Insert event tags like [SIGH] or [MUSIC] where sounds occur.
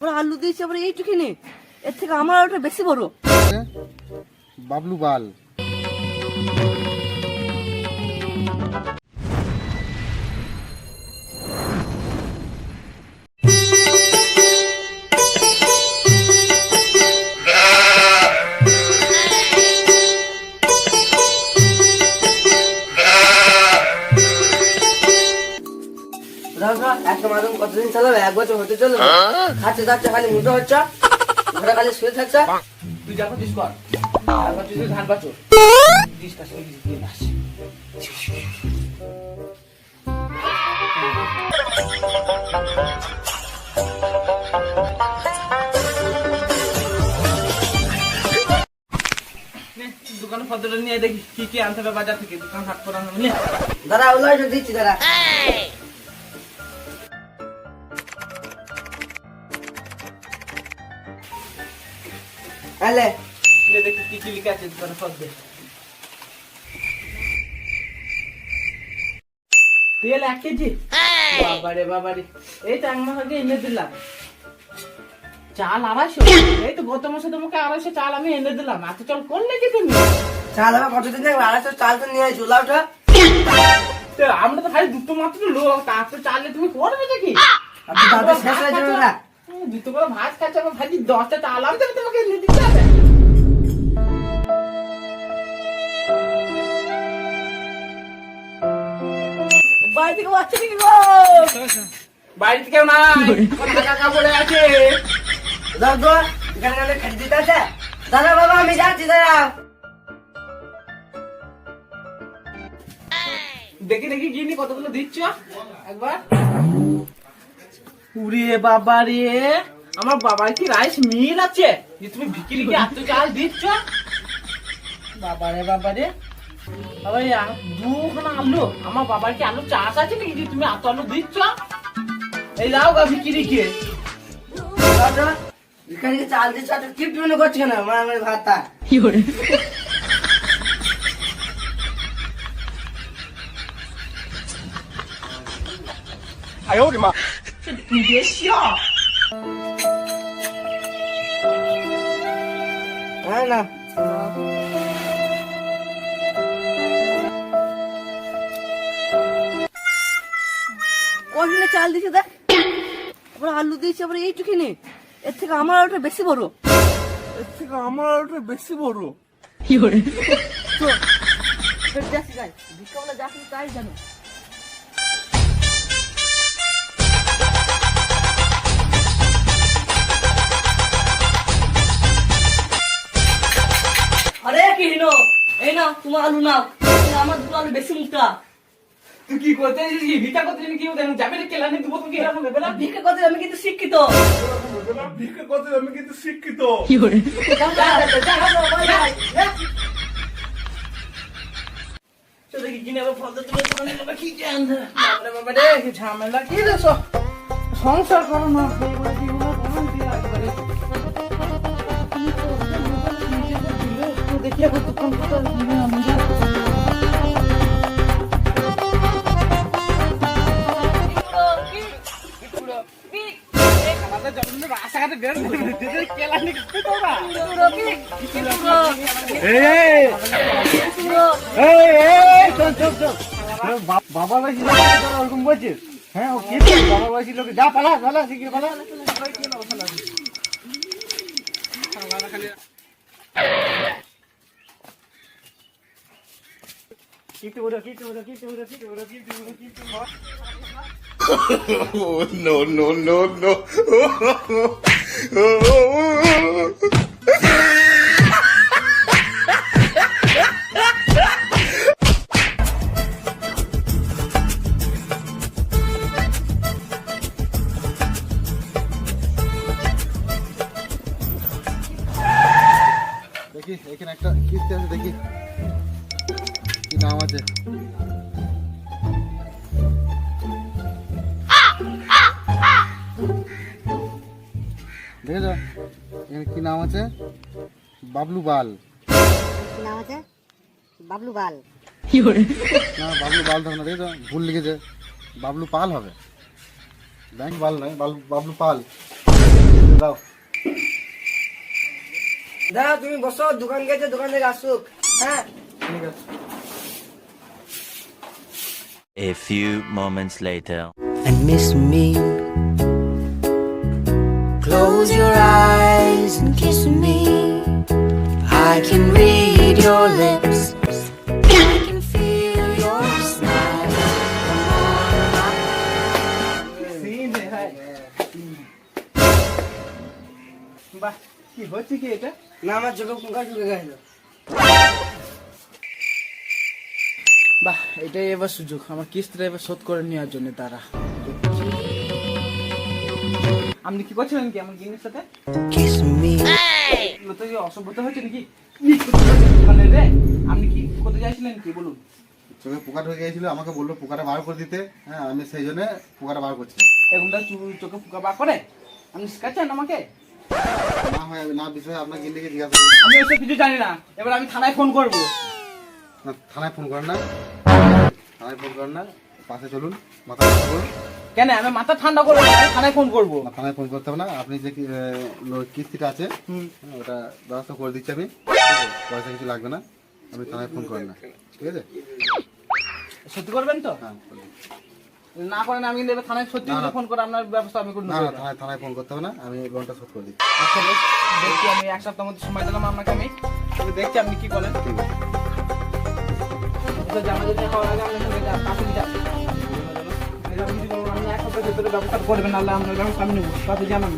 ওরা আলু দিয়েছে আবার এইটুখানি এর থেকে আমার আলুটা বেশি বড়। বাবলু বাল। একটা মাদম কতদিন চালাবে? এক বছর হতে চলো খাচ্ছে খালি মুটো হচ্ছে। ঘরে খালি শুয়ে থাকছে। তুই যা করছিস কর। তুই ধান দোকানে নিয়ে দেখি কি কি আনতে হবে বাজার থেকে। দোকান হাট করানো দাদা ওগুলো দিচ্ছি দাদা আলে দেখি কি কি লিখে আছে দোকানে ফটো তেল এক কেজি? বাবারে বাবারে। এই তো এক মাস এনে দিলাম। চাল আড়াইশো। এই তো গত মাসে তোমাকে আড়াইশো চাল আমি এনে দিলাম। এত চাল করলে কি তুমি? চাল হবে কতদিন আড়াইশো চাল তো নিয়ে চুলা ওঠা। আমরা তো খালি দুটো মাত্র লোক তারপর চালে তুমি করবে নাকি? তাদের শেষ হয়ে যাবে না দুটো করে ভাত খাচ্ছে আমার ভাজি দশটা চাল আনতে তোমাকে এনে দিতে হবে। বাড়ি থেকে বাচ্চা নাকি গো বাড়িতে কেউ নাই টাকা কাপড়ে আছে। দাদা এখানে গেলে খেতে দিতে আছে? দাদা বাবা আমি যাচ্ছি দাদা। দেখি দেখি গিনি কতগুলো দিচ্ছ? একবার। উরে বাবা রে। আমার বাবার কি রাইস মিল আছে? যে তুমি ভিকিরিকে এত চাল দিচ্ছ? বাবা রে বাবা রে। বাবা দুখানা আলু? আমার বাবার কি আলু চাষ আছে নাকি যে তুমি এত আলু দিচ্ছ? এই দাও গা এখানে কি চাল দিচ্ছ কি মনে করছে না মারা মারি ভাতটা হ্যাঁ না কদিনে চাল দিছে দেখ আবার আলু দিয়েছে আবার এইটুখানি এর থেকে আমার আলুটা বেশি বড় এর থেকে আমার আলুটা বেশি বড় তো ফের যাচ্ছি যাই ভিক্ষাওয়ালা যা তাই জানো তোমার আলু নাও। আমার দুটো আলু বেশি মুখটা তুই কি করতে এসেছিস ভিটা করতে কি? করতে এসেছিস? না কেলানি দেবো তুমি এরকম ভেবে না ভিক্ষা করতে আমি কিন্তু শিক্ষিত। ভিক্ষা করতে আমি কিন্তু শিক্ষিত। তো দেখি কিনে আবার তুলে কি জান বাবারে বাবা রে কি ঝামেলা কি সংসার করো না দেখি এখন দোকান বাবা তোরা ওরকম বলছিস হ্যাঁ ও কি বাবা বয়সী লোক যা পালা পালা শিখিয়ে পালা কিটু বড় কিটু বড় কিটু বড় কিটু বড় কিটু বড় কিটু বড় Oh, [LAUGHS] no, no, no, no. দেখি এখানে একটা কিস্তি আছে দেখি নাম আছে দেখেছ কি নাম আছে? বাবলু বাল। কি নাম আছে? বাবলু বাল। না বাবলু বাল থাকবে না দেখেছ? ভুল লিখেছে। বাবলু পাল হবে। ব্যাংক বাল নয় বাল- বাবলু পাল। দাও। দাদা তুমি বসো দোকান গেছে দোকান থেকে আসুক। হ্যাঁ? ঠিক আছে। A few moments later. and miss me. Close your eyes and kiss me. I can read your lips. I can feel your smile. Come on, scene হ্যাঁ বাহ কি হচ্ছে কি এটা না আমার চোখে পোকা ঢুকে গেল বাহ এটাই এবার সুযোগ। আমার কিস্তিটা এবার শোধ করে নেওয়ার জন্য তারা। আপনি কি করছিলেন কি আমার জিনিসের সাথে? তো অসভ্যতা হচ্ছে নাকি? রে? আপনি কি করতে চাইছিলেন কি বলুন? চোখে গিয়েছিল আমাকে বলল পোকাটা বার করে দিতে। হ্যাঁ আমি সেই জন্য পোকাটা বার করছি। এখন তার চোখে পোকা বা করে? আপনি শিখাচ্ছেন আমাকে? না হয় না বিষয়ে আপনাকে জিজ্ঞাসা করি আমি কিছু জানি না। এবার আমি থানায় ফোন করব। না থানায় ফোন করেন না। থানায় ফোন করেন না পাশে চলুন মাথা ঠান্ডা করুন। কেন? আমি মাথা ঠান্ডা করব থানায় ফোন করব। থানায় ফোন করতে হবে না। আপনি যে কিস্তিটা আছে হ্যাঁ, ওটা ব্যবস্থা করে দিচ্ছি আমি। পয়সা কিছু লাগবে না। আপনি থানায় ফোন করেন না। ঠিক আছে? সত্যি করবেন তো? হ্যাঁ করুন। না করেন আমি কিন্তু থানায় সত্যি ফোন করে আপনার ব্যবস্থা আমি করে না থানায় থানায় ফোন করতে হবে না। আমি লোনটা শোধ করে দিচ্ছি। আচ্ছা, দেখছি আমি এক সপ্তাহের মধ্যে সময় দিলাম আপনাকে আমি। দেখছি আপনি কি বলেন ঠিক আছে। ব্যবস্থা করবেন নাহলে আমরা ব্যবস্থা আমি নেব জানান